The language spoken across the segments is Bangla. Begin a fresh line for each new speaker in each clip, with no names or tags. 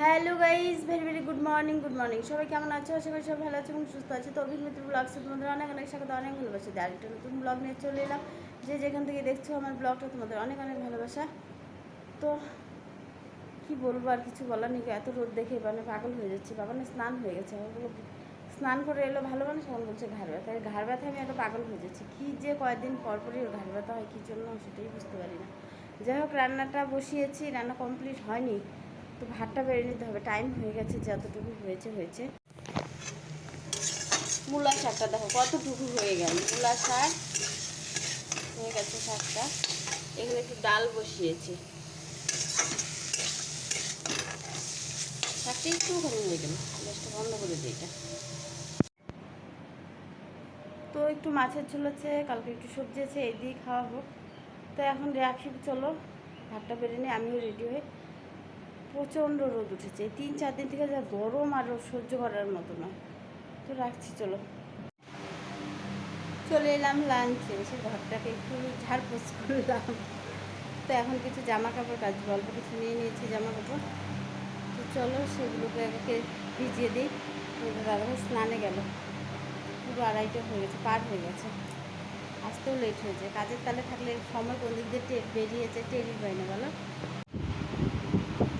Hello guys very very good morning good morning. সবাই কেমন আছো? আশা করি সবাই ভালো আছে এবং সুস্থ আছে। তো অভিজ্ঞতা ব্লগসে তোমাদের অনেক অনেক স্বাগত, অনেক ভালোবাসা। দিয়ে আরেকটা নতুন ব্লগ নিয়ে চলে এলাম, যে যেখান থেকে দেখছ আমার ব্লগটা তোমাদের অনেক অনেক ভালোবাসা। তো কি বলব আর কিছু বলার নেই, এত রোদ দেখে মানে পাগল হয়ে যাচ্ছে। বাবা, না, স্নান হয়ে গেছে। আমার স্নান করে এলো ভালো মানুষ? আমার বলছে ঘাড় ব্যথা। এই ঘাড় ব্যথা আমি এত পাগল হয়ে যাচ্ছি। কী যে কয়েকদিন পর পরই ওর ঘাড় ব্যথা হয়, কী জন্য সেটাই বুঝতে পারি না। যাই হোক, রান্নাটা বসিয়েছি। রান্না কমপ্লিট হয়নি। তো ভাতটা বেড়ে নিতে হবে। টাইম হয়ে গেছে, যতটুকু হয়েছে হয়েছে। মূলা শাকটা দেখো, কতটুকু হয়ে গেল। মূলা শাক হয়ে গেছে শাকটা। এখানে একটু ডাল বসিয়েছি। শাকটা একটু কমে হয়ে গেল গ্যাসটা বন্ধ করে দিই এটা। তো একটু মাছের ঝোল আছে কালকে একটু সবজি আছে, এই দিয়ে খাওয়া হোক। তো এখন রাখি, চলো। ভাতটা বেড়ে নিই আমিও রেডি হয়ে প্রচণ্ড রোদ উঠেছে। তিন চার দিন থেকে যা গরম আর সহ্য করার মতো না তো রাখছি, চলো। চলে এলাম লাঞ্চে এসে ঘরটাকে একটু ঝাড়পোছ করলাম। তো এখন কিছু জামা কাপড় কাজ অল্প কিছু নিয়ে নিয়েছি জামা কাপড় তো চলো সেগুলোকে আগে ভিজিয়ে দিই। দাদা স্নানে গেল। পুরো আড়াইটা হয়ে গেছে, পার হয়ে গেছে। আসতেও লেট হয়েছে। কাজের তালে থাকলে সময় কোন দিক দিয়ে বেরিয়েছে টেরই পাই না, বলো?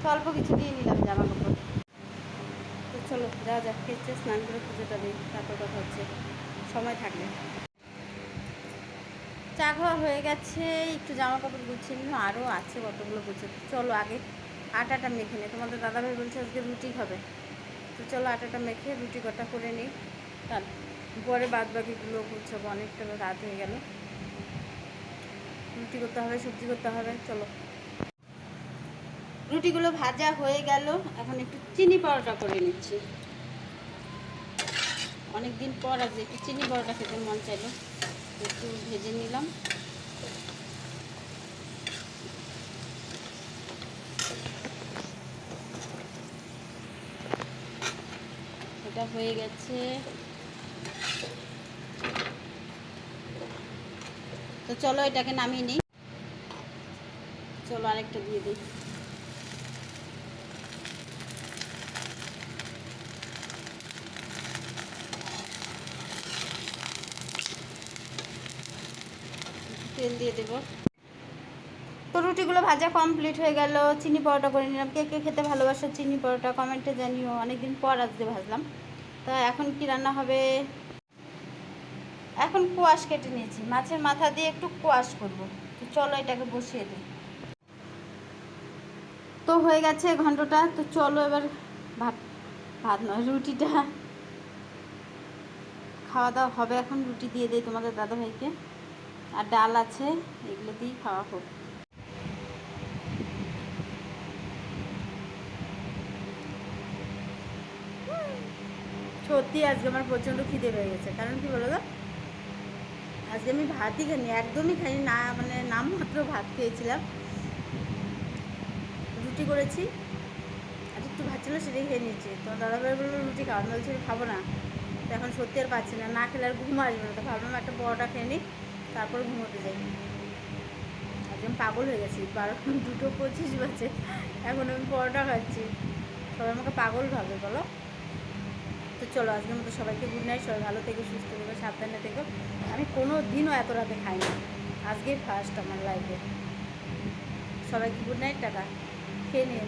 অল্প কিছু দিয়ে নিলাম জামা কাপড়। তো চলো যা যা খেয়েছে স্নান করে পুজোটা দিই, তারপর কথা হচ্ছে। সময় থাকলে। চা খাওয়া হয়ে গেছে, একটু জামা কাপড় গুছিয়ে নিলাম আরও আছে কতগুলো গুছিয়ে। চলো, আগে আটাটা মেখে নে। তোমাদের দাদাভাই বলছে আজকে রুটি খাবে। তো চলো, আটাটা মেখে রুটি কটা করে নিই। তারপরে বাদ বাকিগুলো গুছাবো, অনেকটা রাত হয়ে গেল। রুটি করতে হবে, সবজি করতে হবে, চলো। রুটিগুলো ভাজা হয়ে গেল। এখন একটু চিনি পরোটা করে নিচ্ছি। অনেক দিন পর আজ একটু চিনি পরোটা খেতে মন চাইলো। একটু ভেজে নিলাম। এটা হয়ে গেছে। তো চলো এটাকে নামিয়ে নিই। চলো আরেকটা দিয়ে দিই। তেল দিয়ে দেবো। তো রুটিগুলো ভাজা কমপ্লিট হয়ে গেল, চিনি পরোটা করে নিলাম। কে কে খেতে ভালোবাসো চিনি পরোটা কমেন্টে জানিও, অনেকদিন পর আজকে ভাজলাম। তা এখন কি রান্না হবে? এখন কোয়াশ কেটে নিয়েছি, মাছের মাথা দিয়ে একটু কোয়াশ করব। তো চলো এটাকে বসিয়ে দিই। তো হয়ে গেছে ঘন্টটা, তো চলো এবার ভাত ভাত নয়, রুটিটা। খাওয়া দাওয়া হবে এখন, রুটি দিয়ে দেয় তোমাদের দাদাভাইকে। আর ডাল আছে, এগুলো দিয়েই খাওয়া হোক। সত্যি, আজকে আমার প্রচণ্ড খিদে পেয়ে গেছে। কারণ কি বলো তো? আজকে আমি ভাতই খাইনি, একদমই খাইনি, না মানে নামমাত্র ভাত খেয়েছিলাম। রুটি করেছি, আর একটু ভাত ছিল সেটাই খেয়ে নিয়েছি। তো দাদাভাই বলল, রুটি খাওয়া বলছি খাব না। তো এখন সত্যি আর পাচ্ছি না না খেলে আর ঘুম আসবে না। তো ভাবলাম একটা পরোটা খেয়ে নিই। তারপর ঘুমোতে যাই একদম পাগল হয়ে গেছি। বারো দুটো পঁচিশ বাজে। এখন আমি পরোটা খাচ্ছি। সবাই আমাকে পাগল ভাবে, বলো? তো চলো, আজকের মতো সবাইকে গুড নাইট সবাই ভালো থেকে, সুস্থ থেকো, সাবধানে থেকো। আমি কোনো দিনও এত রাতে খাই না আজকেই ফার্স্ট আমার লাইফে সবাইকে গুড নাইট টাকা খেয়ে নিয়ে